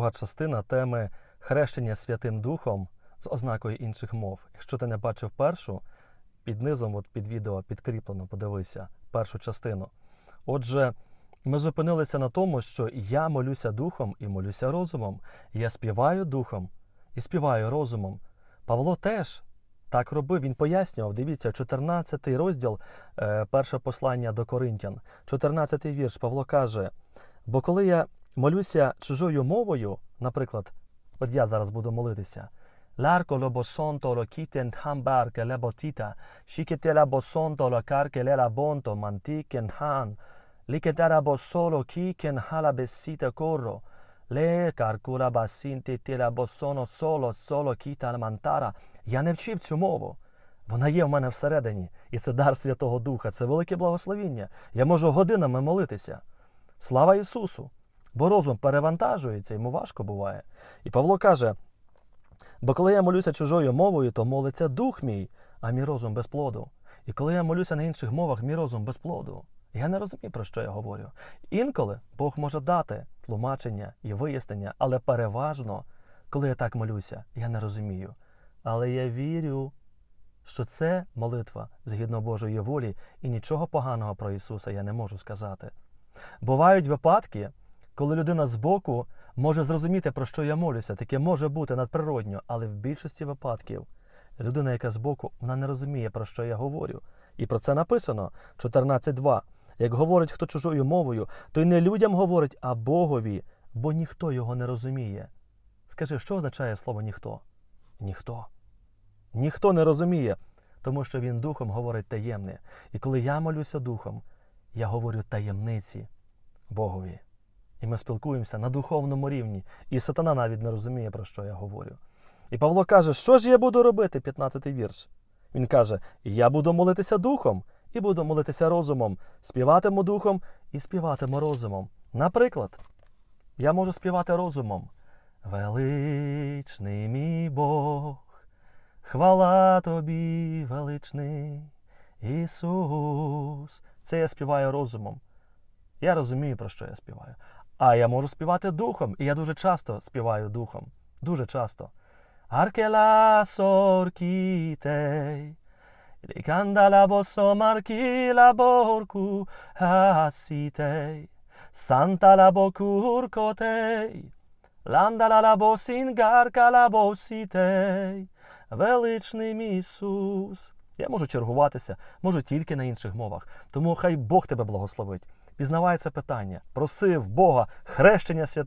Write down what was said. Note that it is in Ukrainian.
друга частина теми хрещення Святим Духом з ознакою інших мов. Якщо ти не бачив першу, під низом, от під відео підкріплено, подивися першу частину. Отже, ми зупинилися на тому, що я молюся духом і молюся розумом. Я співаю духом і співаю розумом. Павло теж так робив. Він пояснював. Дивіться, 14 розділ, е, перше послання до Коринтян, 14 вірш. Павло каже: бо коли я молюся чужою мовою, наприклад, от я зараз буду молитися. L'arco lo bosonto lo kiten hambar ke le botita, shikete la bosonto lo karke le la bonto mantiken han, likete la bosolo kiken hala besita corro, le karkura basinte te la bosono solo solo kita la mantara. Я не вчив цю мову. Вона є в мене всередині, і це дар Святого Духа, це велике благословіння. Я можу годинами молитися. Слава Ісусу! Бо розум перевантажується, йому важко буває. І Павло каже: бо коли я молюся чужою мовою, то молиться дух мій, а мій розум без плоду. І коли я молюся на інших мовах, мій розум без плоду. Я не розумію, про що я говорю. Інколи Бог може дати тлумачення і вияснення, але переважно, коли я так молюся, я не розумію. Але я вірю, що це молитва згідно Божої волі, і нічого поганого про Ісуса я не можу сказати. Бувають випадки, коли людина збоку може зрозуміти, про що я молюся, таке може бути надприродньо, але в більшості випадків людина, яка збоку, вона не розуміє, про що я говорю. І про це написано 14.2. Як говорить хто чужою мовою, то й не людям говорить, а Богові, бо ніхто його не розуміє. Скажи, що означає слово ніхто? Ніхто. Ніхто не розуміє, тому що він духом говорить таємне. І коли я молюся духом, я говорю таємниці Богові. І ми спілкуємося на духовному рівні. І сатана навіть не розуміє, про що я говорю. І Павло каже, що ж я буду робити, 15-й вірш. Він каже: Я буду молитися духом і буду молитися розумом, співатиму духом і співатиму розумом. Наприклад, я можу співати розумом. Величний мій Бог, хвала тобі, величний Ісус. Це я співаю розумом. Я розумію, про що я співаю. А я можу співати духом, і я дуже часто співаю духом. Дуже часто. Аркела соркітей. Ріканда la bosso marchi la borcu hasitei. Santa la bocurcotei. Ландала la босітей. Величний Ісус. Я можу чергуватися, можу тільки на інших мовах. Тому хай Бог тебе благословить. Пізнавай це питання. Просив Бога хрещення святим.